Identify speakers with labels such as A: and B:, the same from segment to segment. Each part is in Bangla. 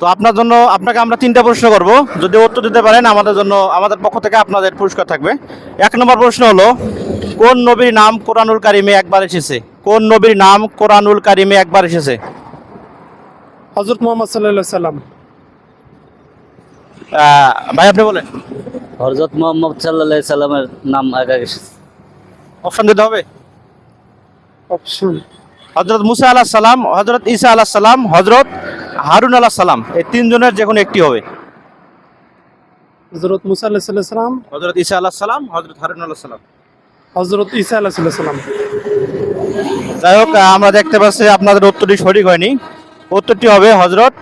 A: তো আপনার জন্য আপনাকে আমরা তিনটা প্রশ্ন করব। যদি উত্তর দিতে পারেন আমাদের জন্য আমাদের পক্ষ থেকে আপনাদের পুরস্কার থাকবে। এক নম্বর প্রশ্ন হলো কোন নবীর নাম কোরআনুল কারিমে একবার এসেছে? কোন নবীর নাম কোরআনুল কারিমে একবার এসেছে?
B: হজরত মোহাম্মদ সাল্লাহ সাল্লাম
A: ভাই আপনি বলেন।
C: হরজত মোহাম্মদ সাল্লাহ সাল্লামের নাম আগে এসেছে।
A: অপশন দিতে হবে?
B: অপশন
A: হজরত মুসা আলাহ সালাম হজরত ঈসা আলাহ সালাম হজরত হারুন আলাহ সালাম এই তিনজনের যে কোনো একটি হবে।
B: হজরত মুসা আল্লাহ সাল্লাহ
A: হজরত ঈসা আলাহ সালাম হজরত হারুন আলাহ সালাম।
B: হজরত ঈসা আল্লাহ সাল্লাহ
A: যাই হোক আমরা দেখতে পাচ্ছি আপনাদের উত্তরটি সঠিক হয়নি। উত্তরটি হবে হজরত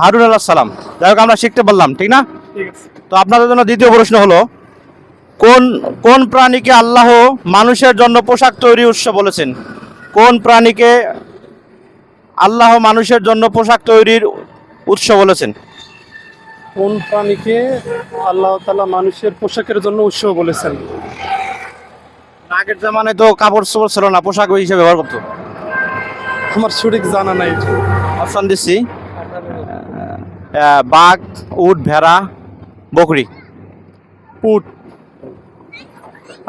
A: হারুন আলাহ সালাম। যাই হোক আমরা শিখতে পারলাম ঠিক না? তো আপনাদের জন্য দ্বিতীয় প্রশ্ন হলো কোন কোন প্রাণীকে আল্লাহ মানুষের জন্য পোশাক তৈরি উৎস বলেছেন? কোন প্রাণীকে আল্লাহ মানুষের জন্য পোশাক তৈরির উৎস বলেছেন।
B: কোন প্রাণীকে আল্লাহ তালা মানুষের পোশাকের জন্য উৎস বলেছেন?
A: আগের জামানায় তো কাপড় চোপড় ছিল না পোশাক হিসেবে ব্যবহার করতো।
B: আমার সঠিক জানা নাই।
A: অপশন দিচ্ছি। বাঘ উট ভেড়া বকরি।
B: উট।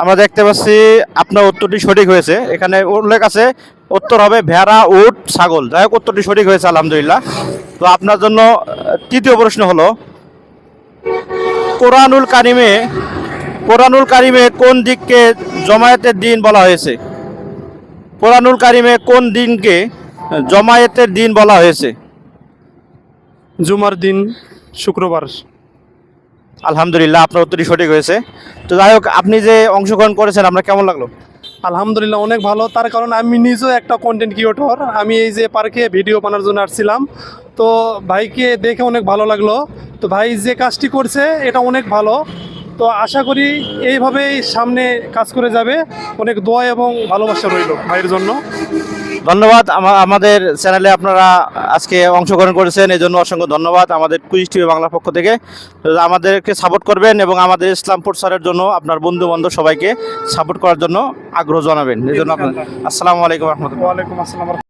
A: আমরা দেখতে পাচ্ছি আপনার উত্তরটি সঠিক হয়েছে। এখানে উল্লেখ আছে, উত্তর হবে ভেড়া, উট, ছাগল। যাই হোক, উত্তরটি সঠিক হয়েছে, আলহামদুলিল্লাহ। তো আপনার জন্য তৃতীয় প্রশ্ন হলো, কোরআনুল কারিমে কোরআনুল কারিমে কোন দিককে জমায়েতের দিন বলা হয়েছে? কোরআনুল কারিমে কোন দিনকে জমায়েতের দিন বলা হয়েছে?
B: জুমার দিন, শুক্রবার।
A: আলহামদুলিল্লাহ, আপনার উত্তরটি সঠিক হয়েছে। তো যাই হোক, আপনি যে অংশগ্রহণ করেছেন, আপনার কেমন লাগল?
B: আলহামদুলিল্লাহ, অনেক ভালো। তার কারণ আমি নিজেও একটা কন্টেন্ট ক্রিয়েটর আমি এই যে পার্কে ভিডিও বানার জন্য আসছিলাম। তো ভাইকে দেখে অনেক ভালো লাগল। তো ভাই যে কাজটি করছে, এটা অনেক ভালো। তো আশা করি এইভাবেই সামনে কাজ করে যাবে। অনেক দোয়া এবং ভালোবাসা রইল ভাইয়ের জন্য।
A: ধন্যবাদ। আমাদের চ্যানেলে আপনারা আজকে অংশগ্রহণ করেছেন এই জন্য অসংখ্য ধন্যবাদ আমাদের কুইজ টিভি বাংলার পক্ষ থেকে। আমাদেরকে সাপোর্ট করবেন এবং আমাদের ইসলাম প্রচারের জন্য, আপনার বন্ধু বান্ধব সবাইকে সাপোর্ট করার জন্য আগ্রহ জানাবেন। এই জন্য আসসালামু আলাইকুম রহমতুল্লাহ।
B: আসসালাম।